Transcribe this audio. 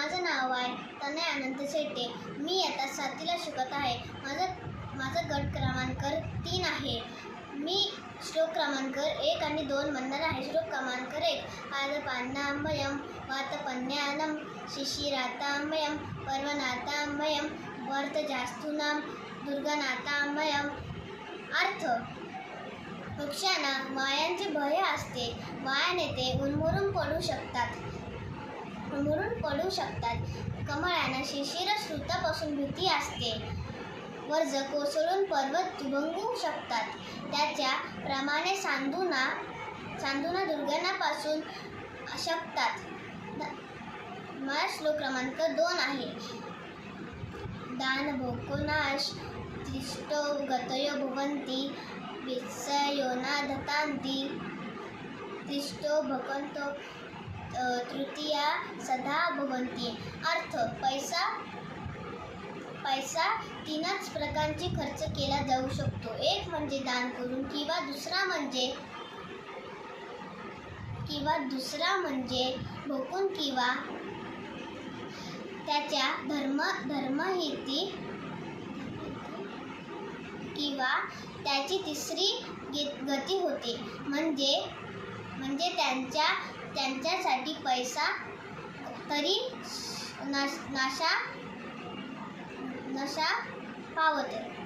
माझं नाव आहे तनय अनंत शेट्टे. मी आता साथीला शिकत आहे. माझं माझं गट क्रमांक तीन आहे. मी श्लोक क्रमांक एक आणि दोन म्हणणार आहे. श्लोक क्रमांक एक आद वातपन्यानम वात पर्वनातामयम शिशिरातांबयम पर्वनाथांबयम वर्त जास्तूनाम दुर्गनातामयम अर्थ वृक्षांना मायांचे भय असते. माया नेते उन्मरून पडू शकतात. पडू शकतात. कमळांना शिशिर श्रुतापासून भीती असते. वर्ज कोसळून पर्वत दुभंगू शकतात. त्याच्याप्रमाणे सांधुना सांदुना सांदुना दुर्गणापासून शकतात मा श्लोक क्रमांक दोन आहे. दान भोकोनाश त्रिष्टो गतयो भुवंती वित्सयोना दतान्ति त्रिष्टो भकन्तो तृतीया सदा भवंती अर्थ पैसा पैसा तीनच प्रकारचे खर्च केला जाऊ शकतो. एक म्हणजे दान करून किंवा दुसरा म्हणजे किंवा दुसरा म्हणजे भोकून किंवा त्याच्या धर्म धर्महिती किंवा त्याची तिसरी गती होते. म्हणजे म्हणजे त्यांच्या त्यांच्यासाठी पैसा तरी नश नाशा नशा पावते.